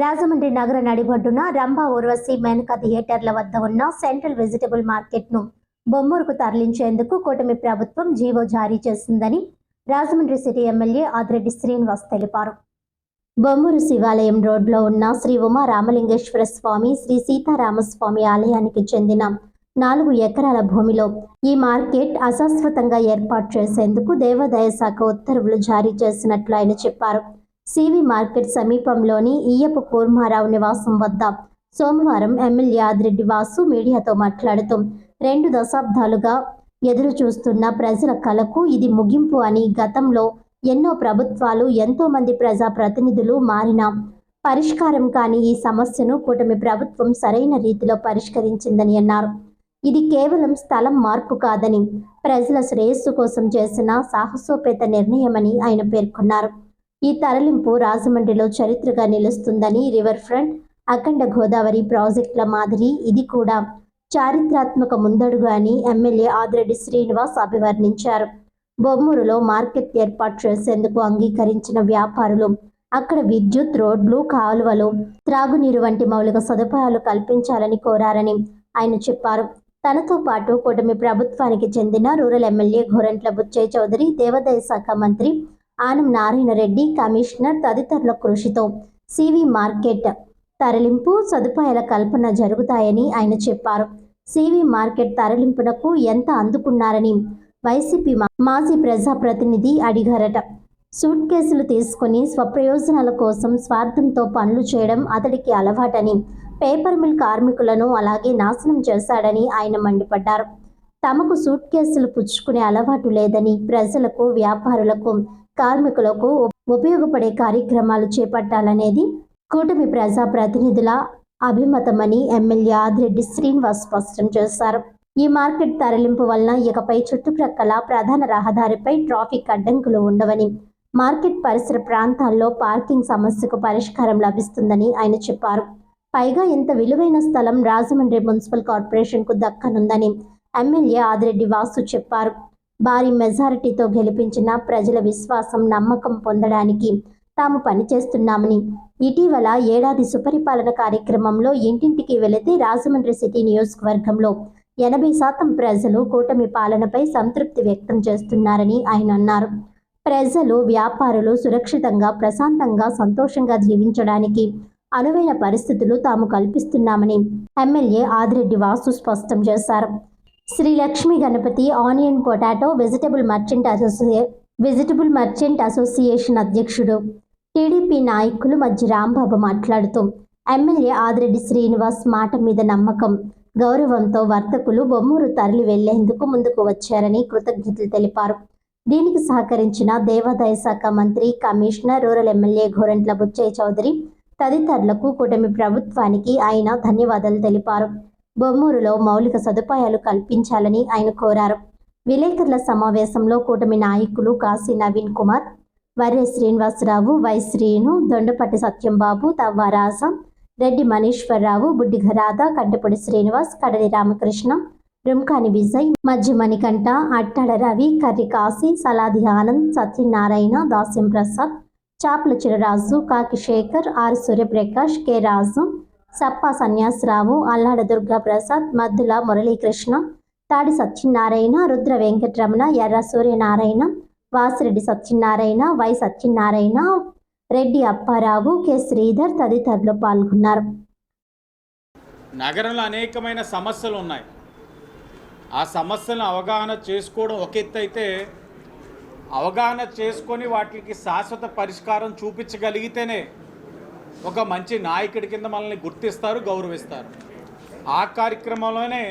రాజమండ్రి నగర నడిబొడ్డున రంభా ఊర్వశి మేనకా థియేటర్ల వద్ద ఉన్న సెంట్రల్ వెజిటబుల్ మార్కెట్ను బొమ్మూరుకు తరలించేందుకు కూటమి ప్రభుత్వం జీవో జారీ చేసిందని రాజమండ్రి సిటీ ఎమ్మెల్యే ఆదిరెడ్డి శ్రీనివాస్ తెలిపారు. బొమ్మూరు శివాలయం రోడ్లో ఉన్న శ్రీ ఉమా రామలింగేశ్వర స్వామి శ్రీ సీతారామస్వామి ఆలయానికి చెందిన నాలుగు ఎకరాల భూమిలో ఈ మార్కెట్ అశాశ్వతంగా ఏర్పాటు చేసేందుకు దేవాదాయ శాఖ ఉత్తర్వులు జారీ చేసినట్లు ఆయన చెప్పారు. సివి మార్కెట్ సమీపంలోని ఈయపు కూర్మారావు నివాసం వద్ద సోమవారం ఎమ్మెల్యే ఆదిరెడ్డి వాసు మీడియాతో మాట్లాడుతూ రెండు దశాబ్దాలుగా ఎదురు చూస్తున్న ప్రజల కలకు ఇది ముగింపు అని గతంలో ఎన్నో ప్రభుత్వాలు ఎంతోమంది ప్రజాప్రతినిధులు ప్రజా ప్రతినిధులు మారిన పరిష్కారం కాని ఈ సమస్యను కూటమి ప్రభుత్వం సరైన రీతిలో పరిష్కరించిందని అన్నారు. ఇది కేవలం స్థలం మార్పు కాదని ప్రజల శ్రేయస్సు కోసం చేసిన సాహసోపేత నిర్ణయమని ఆయన పేర్కొన్నారు. ఈ తరలింపు రాజమండ్రిలో చరిత్రగా నిలుస్తుందని రివర్ ఫ్రంట్ అఖండ గోదావరి ప్రాజెక్టుల మాదిరి ఇది కూడా. చారిత్రాత్మక ముందడుగు అని ఎమ్మెల్యే ఆదిరెడ్డి శ్రీనివాస్ అభివర్ణించారు. బొమ్మూరులో మార్కెట్ ఏర్పాటు చేసేందుకు అంగీకరించిన వ్యాపారులు అక్కడ విద్యుత్ రోడ్లు కాలువలు త్రాగునీరు వంటి మౌలిక సదుపాయాలు కల్పించాలని కోరారని ఆయన చెప్పారు. తనతో పాటు కూటమి ప్రభుత్వానికి చెందిన రూరల్ ఎమ్మెల్యే గోరంట్ల బుచ్చయ్య చౌదరి దేవాదాయ శాఖ మంత్రి ఆనం నారాయణ రెడ్డి కమిషనర్ తదితరుల కృషితో సివి మార్కెట్ తరలింపు సదుపాయాల కల్పన జరుగుతాయని ఆయన చెప్పారు. సివి మార్కెట్ తరలింపునకు ఎంత అందుకున్నారని వైసీపీ మాజీ ప్రజాప్రతినిధి అడిగారట. సూట్ కేసులు తీసుకుని స్వప్రయోజనాల కోసం స్వార్థంతో పనులు చేయడం అతడికి అలవాటని పేపర్ మిల్ కార్మికులను అలాగే నాశనం చేశాడని ఆయన మండిపడ్డారు. తమకు సూట్ కేసులు పుచ్చుకునే అలవాటు లేదని ప్రజలకు వ్యాపారులకు కార్మికులకు ఉపయోగపడే కార్యక్రమాలు చేపట్టాలనేది కూటమి ప్రజా ప్రతినిధుల అభిమతమని ఎమ్మెల్యే ఆదిరెడ్డి శ్రీనివాస్ స్పష్టం చేశారు. ఈ మార్కెట్ తరలింపు వలన ఇకపై చుట్టుప్రక్కల ప్రధాన రహదారిపై ట్రాఫిక్ అడ్డంకులు ఉండవని మార్కెట్ పరిసర ప్రాంతాల్లో పార్కింగ్ సమస్యకు పరిష్కారం లభిస్తుందని ఆయన చెప్పారు. పైగా ఇంత విలువైన స్థలం రాజమండ్రి మున్సిపల్ కార్పొరేషన్కు దక్కనుందని ఎమ్మెల్యే ఆదిరెడ్డి వాసు చెప్పారు. భారీ మెజారిటీతో గెలిపించిన ప్రజల విశ్వాసం నమ్మకం పొందడానికి తాము పనిచేస్తున్నామని. ఇటీవల ఏడాది సుపరిపాలన కార్యక్రమంలో ఇంటింటికి వెళితే రాజమండ్రి సిటీ నియోజకవర్గంలో ఎనభై శాతం ప్రజలు కూటమి పాలనపై సంతృప్తి వ్యక్తం చేస్తున్నారని ఆయన అన్నారు. ప్రజలు వ్యాపారులు సురక్షితంగా ప్రశాంతంగా సంతోషంగా జీవించడానికి అనువైన పరిస్థితులు తాము కల్పిస్తున్నామని ఎమ్మెల్యే ఆదిరెడ్డి వాసు స్పష్టం చేశారు. Sri Lakshmi Ganapathi onion potato vegetable merchant association vegetable merchant association అధ్యక్షుడు. టీడీపీ నాయకులు మధ్య రాంబాబు మాట్లాడుతూ ఎమ్మెల్యే ఆదిరెడ్డి శ్రీనివాస్ మాట మీద నమ్మకం గౌరవంతో వర్తకులు బొమ్మూరు తరలి వెళ్ళేందుకు ముందుకు వచ్చారని కృతజ్ఞతలు తెలిపారు. దీనికి సహకరించిన దేవాదాయ శాఖ మంత్రి commissioner rural MLA Gorantla Butchaiah Chowdary తదితరులకు కూటమి ప్రభుత్వానికి ఆయన ధన్యవాదాలు తెలిపారు. బొమ్మూరులో మౌలిక సదుపాయాలు కల్పించాలని ఆయన కోరారు. విలేకరుల సమావేశంలో కూటమి నాయకులు కాశీ నవీన్ కుమార్ వర్రె శ్రీనివాసరావు వై శ్రీను దొండపట్టి సత్యంబాబు తవ్వారాజ రెడ్డి మనీశ్వరరావు బుడ్డిగ రాధ కంటపొడి శ్రీనివాస్ కడలి రామకృష్ణ రుంకాని విజయ్ మధ్య మణికంఠ అట్టాడ రవి కర్రి కాశీ సలాది ఆనంద్ సత్యనారాయణ దాస్యం Prasad Chapala Chiraraju Kaki Sekhar R Suryaprakash K Raju Sappa Sanyasa Rao Allada Durga Prasad Maddula Muralikrishna Tadi Satyanarayana Rudra Venkataramana Erra Suryanarayana Vasireddy Satyanarayana Y Satyanarayana Reddy Apparao K Sridhar తదితరులు పాల్గొన్నారు. నగరంలో అనేకమైన సమస్యలు ఉన్నాయి. ఆ సమస్యలను అవగాహన చేసుకోవడం ఒక ఎత్తు అయితే అవగాహన చేసుకొని వాటికి శాశ్వత పరిష్కారం చూపించగలిగితేనే ఒక మంచి నాయకుడి కింద మనల్ని గుర్తిస్తారు గౌరవిస్తారు. ఆ కార్యక్రమంలోనే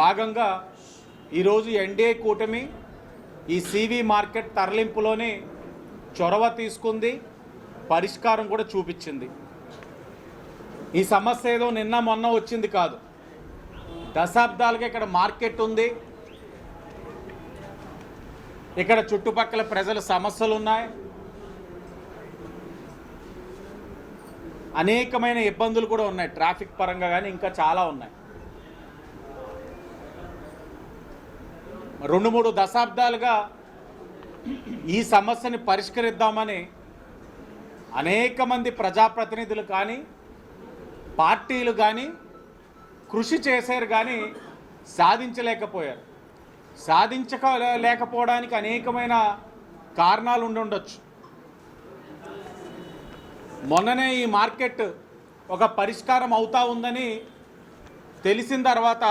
భాగంగా ఈరోజు ఎన్డీఏ కూటమి ఈ సివి మార్కెట్ తరలింపులోనే చొరవ తీసుకుంది పరిష్కారం కూడా చూపించింది. ఈ సమస్య ఏదో నిన్న మొన్న వచ్చింది కాదు. దశాబ్దాలుగా ఇక్కడ మార్కెట్ ఉంది. ఇక్కడ చుట్టుపక్కల ప్రజల సమస్యలు ఉన్నాయి అనేకమైన ఇబ్బందులు కూడా ఉన్నాయి. ట్రాఫిక్ పరంగా కానీ ఇంకా చాలా ఉన్నాయి. రెండు మూడు దశాబ్దాలుగా ఈ సమస్యని పరిష్కరిద్దామని అనేక మంది ప్రజాప్రతినిధులు కానీ పార్టీలు కానీ కృషి చేశారు కానీ సాధించలేకపోయారు. సాధించక లేకపోవడానికి అనేకమైన కారణాలు ఉండి ఉండొచ్చు. మొన్ననే ఈ మార్కెట్ ఒక పరిష్కారం అవుతా ఉందని తెలిసిన తర్వాత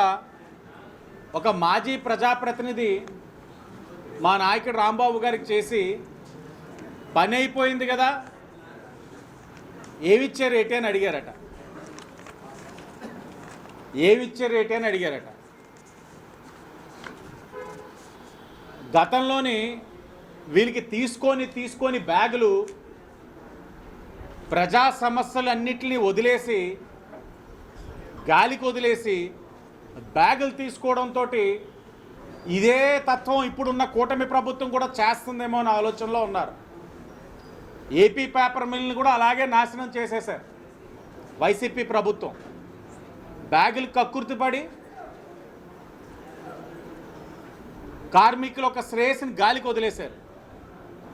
ఒక మాజీ ప్రజాప్రతినిధి మా నాయకుడు రాంబాబు గారికి చేసి పని అయిపోయింది కదా? ఏమిచ్చారు రేటే అని అడిగారట. ఏమిచ్చారు రేటే అని అడిగారట. గతంలోని వీరికి తీసుకొని తీసుకొని బ్యాగులు ప్రజా సమస్యలన్నింటినీ వదిలేసి గాలికి వదిలేసి బ్యాగులు తీసుకోవడంతో ఇదే తత్వం ఇప్పుడున్న కూటమి ప్రభుత్వం కూడా చేస్తుందేమో అనే ఆలోచనలో ఉన్నారు. ఏపీ పేపర్ మిల్ని కూడా అలాగే నాశనం చేసేశారు. వైసీపీ ప్రభుత్వం. బ్యాగులు కక్కుర్తిపడి కార్మికుల ఒక శ్రేయస్సుని గాలికి వదిలేశారు.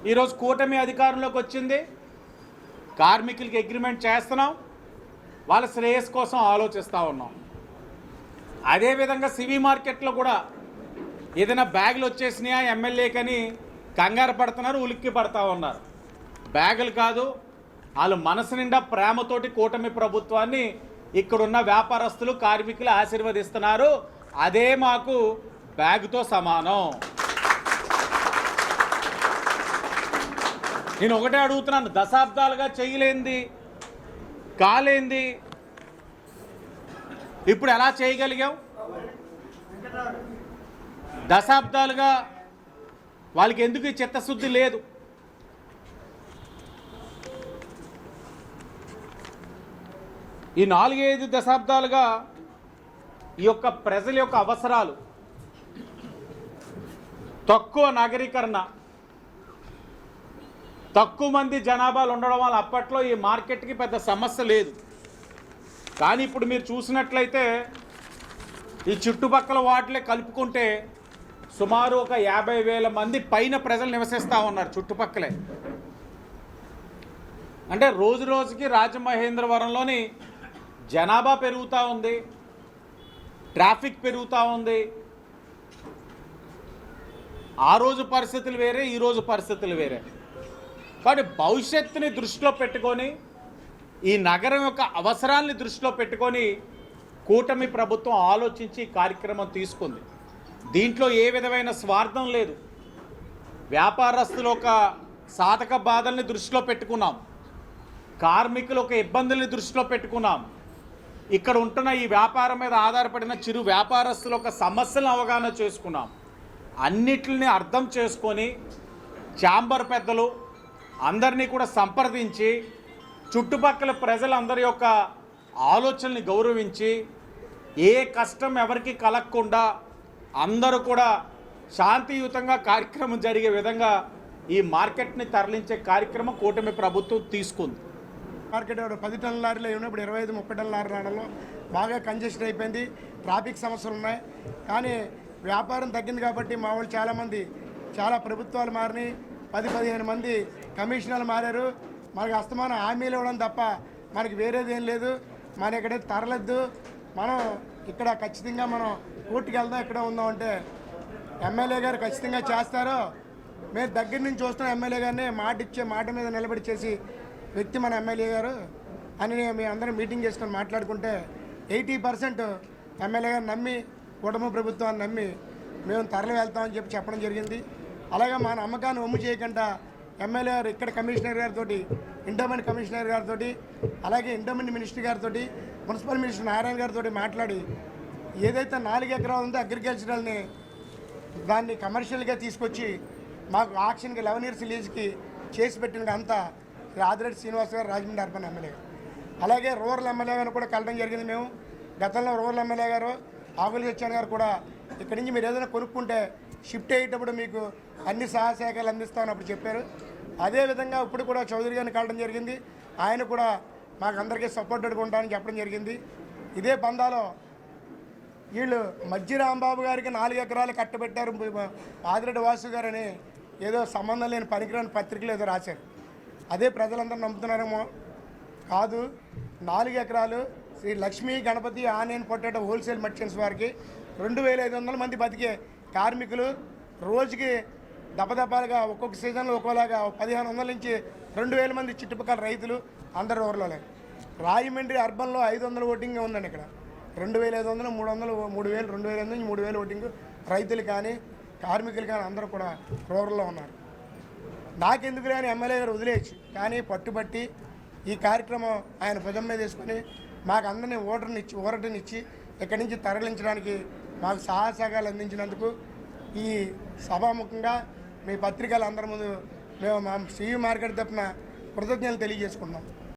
ఈరోజు కూటమి అధికారంలోకి వచ్చింది. కార్మికులకి అగ్రిమెంట్ చేస్తున్నాం. వాళ్ళ శ్రేయస్ కోసం ఆలోచిస్తూ ఉన్నాం. అదేవిధంగా సివి మార్కెట్లో కూడా ఏదైనా బ్యాగులు వచ్చేసినాయా? ఎమ్మెల్యేకని కంగారు పడుతున్నారు ఉలిక్కి పడతా ఉన్నారు. బ్యాగులు కాదు వాళ్ళు మనసు నిండా ప్రేమతోటి కూటమి ప్రభుత్వాన్ని ఇక్కడున్న వ్యాపారస్తులు కార్మికులు ఆశీర్వదిస్తున్నారు. అదే మాకు బ్యాగుతో సమానం. నేను ఒకటే అడుగుతున్నాను దశాబ్దాలుగా చేయలేంది కాలేంది? ఇప్పుడు ఎలా చేయగలిగాం దశాబ్దాలుగా వాళ్ళకి ఎందుకు చిత్తశుద్ధి లేదు? ఈ నాలుగైదు దశాబ్దాలుగా ఈ యొక్క ప్రజల యొక్క అవసరాలు తక్కువ నాగరీకరణ తక్కువ మంది జనాభాలు ఉండడం వల్ల అప్పట్లో ఈ మార్కెట్కి పెద్ద సమస్య లేదు. కానీ ఇప్పుడు మీరు చూసినట్లయితే ఈ చుట్టుపక్కల వాటిలే కలుపుకుంటే సుమారు ఒక యాభై వేల మంది పైన ప్రజలు నివసిస్తూ ఉన్నారు చుట్టుపక్కలే. అంటే రోజు రోజుకి రాజమహేంద్రవరంలోని జనాభా పెరుగుతూ ఉంది ట్రాఫిక్ పెరుగుతూ ఉంది. ఆ రోజు పరిస్థితులు వేరే ఈరోజు పరిస్థితులు వేరే. కాబట్టి భవిష్యత్తుని దృష్టిలో పెట్టుకొని ఈ నగరం యొక్క అవసరాల్ని దృష్టిలో పెట్టుకొని కూటమి ప్రభుత్వం ఆలోచించి కార్యక్రమం తీసుకుంది. దీంట్లో ఏ విధమైన స్వార్థం లేదు. వ్యాపారస్తులు ఒక సాధక బాధల్ని దృష్టిలో పెట్టుకున్నాం. కార్మికులు ఒక ఇబ్బందుల్ని దృష్టిలో పెట్టుకున్నాం. ఇక్కడ ఉంటున్న ఈ వ్యాపారం మీద ఆధారపడిన చిరు వ్యాపారస్తుల ఒక సమస్యలను అవగాహన చేసుకున్నాం. అన్నిటిని అర్థం చేసుకొని ఛాంబర్ పెద్దలు అందరినీ కూడా సంప్రదించి చుట్టుపక్కల ప్రజలందరి యొక్క ఆలోచనల్ని గౌరవించి ఏ కష్టం ఎవరికి కలగకుండా అందరూ కూడా శాంతియుతంగా కార్యక్రమం జరిగే విధంగా ఈ మార్కెట్ని తరలించే కార్యక్రమం కూటమి ప్రభుత్వం తీసుకుంది. మార్కెట్ పది టన్నుల లారీలో ఉన్నప్పుడు ఇరవై ఐదు ముప్పై టన్నుల లారీ బాగా కంజెషన్ అయిపోయింది ట్రాఫిక్ సమస్యలు ఉన్నాయి. కానీ వ్యాపారం తగ్గింది కాబట్టి మా వాళ్ళు చాలామంది చాలా ప్రభుత్వాలు మారినాయి. పది పదిహేను మంది కమిషనర్లు మారారు. మనకి అస్తమానం హామీలు ఇవ్వడం తప్ప మనకి వేరేది ఏం లేదు. మన ఇక్కడ తరలద్దు. మనం ఇక్కడ ఖచ్చితంగా మనం కోర్టుకి వెళ్దాం ఇక్కడ ఉందాం అంటే ఎమ్మెల్యే గారు ఖచ్చితంగా చేస్తారు. మేము దగ్గర నుంచి చూస్తున్న ఎమ్మెల్యే గారిని. మాట ఇచ్చే మాట మీద నిలబడి చేసి వ్యక్తి మన ఎమ్మెల్యే గారు. అని మేము అందరం మీటింగ్ చేసుకొని మాట్లాడుకుంటే ఎయిటీ పర్సెంట్ ఎమ్మెల్యే గారు నమ్మి కుటుంబ ప్రభుత్వాన్ని నమ్మి మేము తరలి వెళ్తామని చెప్పి చెప్పడం జరిగింది. అలాగే మా నమ్మకాన్ని ఒమ్ము చేయకుండా ఎమ్మెల్యే గారు ఇక్కడ కమిషనర్ గారితో ఇండోమెంట్ కమిషనర్ గారితో అలాగే ఇండోమెంట్ మినిస్టర్ గారితో మున్సిపల్ మినిస్టర్ నారాయణ గారితో మాట్లాడి ఏదైతే నాలుగు ఎకరాలు ఉందో అగ్రికల్చరల్ని దాన్ని కమర్షియల్గా తీసుకొచ్చి మాకు ఆక్షన్కి లెవెన్ ఇయర్స్ లీజ్కి చేసి పెట్టిన అంతా ఆదిరెడ్డి శ్రీనివాస్ గారు రాజమండ్రి అర్బన్ ఎమ్మెల్యే అలాగే రూరల్ ఎమ్మెల్యే గారు కూడా కలడం జరిగింది మేము. గతంలో రూరల్ ఎమ్మెల్యే గారు ఆకులు సత్యాన్ గారు కూడా. ఇక్కడి నుంచి మీరు ఏదైనా కొనుక్కుంటే షిఫ్ట్ అయ్యేటప్పుడు మీకు అన్ని సహాయ సేకలు అందిస్తామని అప్పుడు చెప్పారు. అదేవిధంగా ఇప్పుడు కూడా చౌదరి గారిని కలడం జరిగింది. ఆయన కూడా మాకు అందరికీ సపోర్ట్ ఉంటామని చెప్పడం జరిగింది. ఇదే పందాలో వీళ్ళు మజ్జి రాంబాబు గారికి నాలుగు ఎకరాలు కట్టబెట్టారు. ఆదిరెడ్డి వాసు గారని ఏదో సంబంధం లేని పనికిరాని పత్రికలు ఏదో రాశారు. అదే ప్రజలందరూ నమ్ముతున్నారేమో. కాదు నాలుగు ఎకరాలు Sri Lakshmi Ganapathi onion potato wholesale merchants వారికి రెండు వేల ఐదు వందల మంది బతికే కార్మికులు రోజుకి దపదపాలుగా ఒక్కొక్క సీజన్లో ఒక్కోలాగా పదిహేను వందల నుంచి రెండు వేల మంది చుట్టుపక్కల రైతులు అందరు ఊర్లోనే రాజమండ్రి అర్బన్లో ఐదు వందల ఓటింగ్ ఉందండి ఇక్కడ. రెండు వేల ఐదు వందలు మూడు వందలు మూడు వేలు రెండు వేల నుంచి మూడు వేలు ఓటింగ్ రైతులు కానీ కార్మికులు కానీ అందరూ కూడా రూరల్లో ఉన్నారు. నాకెందుకు లేని ఎమ్మెల్యే గారు వదిలేయచ్చు. కానీ పట్టుబట్టి ఈ కార్యక్రమం ఆయన భుజం మీద తీసుకొని మాకు అందరినీ ఓటర్నిచ్చి ఓరటనిచ్చి ఇక్కడి నుంచి తరలించడానికి మాకు సహాయసహకాలు అందించినందుకు ఈ సభాముఖంగా మీ పత్రికలు అందరి ముందు మేము మా సివి మార్కెట్ తప్పిన కృతజ్ఞతలు తెలియజేసుకుంటున్నాం.